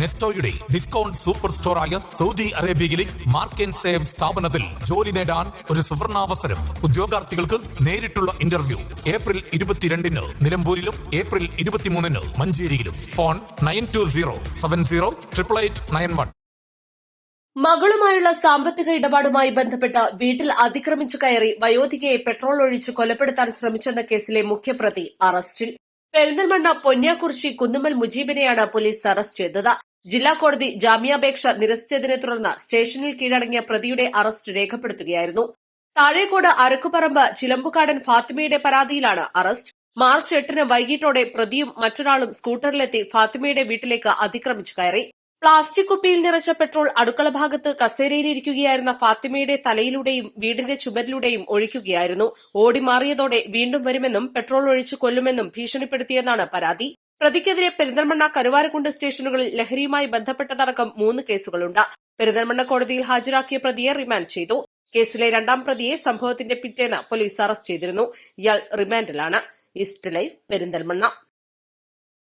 നെസ്റ്റോയുടെ discount super സ്റ്റോറായ Saudi അറേബ്യയിലെ mark and save സ്ഥാപനത്തിൽ ജോലി നേടാൻ ഒരു സുവർണാവസരം. ഉദ്യോഗാർത്ഥികൾക്ക് നേരിട്ടുള്ള ഇന്റർവ്യൂ ഏപ്രിൽ ഇരുപത്തിരണ്ടിന് നിലമ്പൂരിലും ഏപ്രിൽ ഇരുപത്തിമൂന്നിന് മഞ്ചേരിയിലും. Phone nine two zero seven zero triple eight nine one. മകളുമായുള്ള സാമ്പത്തിക ഇടപാടുമായി ബന്ധപ്പെട്ട് വീട്ടിൽ അതിക്രമിച്ചു കയറി വയോധികയെ പെട്രോൾ ഒഴിച്ച് കൊലപ്പെടുത്താൻ ശ്രമിച്ചെന്ന കേസിലെ മുഖ്യപ്രതി അറസ്റ്റിൽ. പെരിന്തൽമണ്ണ പൊന്നിയാക്കുറിശി കുന്നുമ്മൽ മുജീബിനെയാണ് പോലീസ് അറസ്റ്റ് ചെയ്തത്. ജില്ലാ കോടതി ജാമ്യാപേക്ഷ നിരസിച്ചതിനെ തുടർന്ന് സ്റ്റേഷനിൽ കീഴടങ്ങിയ പ്രതിയുടെ അറസ്റ്റ് രേഖപ്പെടുത്തുകയായിരുന്നു. താഴേക്കോട് അരക്കുപറമ്പ് ചിലമ്പുകാടൻ ഫാത്തിമയുടെ പരാതിയിലാണ് അറസ്റ്റ്. മാർച്ച് എട്ടിന് വൈകിട്ടോടെ പ്രതിയും മറ്റൊരാളും സ്കൂട്ടറിലെത്തി ഫാത്തിമയുടെ വീട്ടിലേക്ക് അതിക്രമിച്ചു കയറി. പ്ലാസ്റ്റിക് കുപ്പിയിൽ നിറച്ച പെട്രോൾ അടുക്കള ഭാഗത്ത് കസേരയിലിരിക്കുകയായിരുന്ന ഫാത്തിമയുടെ തലയിലൂടെയും വീടിന്റെ ചുമരിലൂടെയും ഒഴിക്കുകയായിരുന്നു. ഓടിമാറിയതോടെ വീണ്ടും വരുമെന്നും പെട്രോൾ ഒഴിച്ച് കൊല്ലുമെന്നും ഭീഷണിപ്പെടുത്തിയെന്നാണ് പരാതി. പ്രതിക്കെതിരെ പെരിന്തൽമണ്ണ കരുവാരക്കുണ്ട് സ്റ്റേഷനുകളിൽ ലഹരിയുമായി ബന്ധപ്പെട്ടതടക്കം മൂന്ന് കേസുകളുണ്ട്. പെരിന്തൽമണ്ണ കോടതിയിൽ ഹാജരാക്കിയ പ്രതിയെ റിമാൻഡ് ചെയ്തു. കേസിലെ രണ്ടാം പ്രതിയെ സംഭവത്തിന്റെ പിറ്റേന്ന് പോലീസ് അറസ്റ്റ് ചെയ്തിരുന്നു. ഇയാൾ റിമാൻഡിലാണ്. East life Perinthalmanna.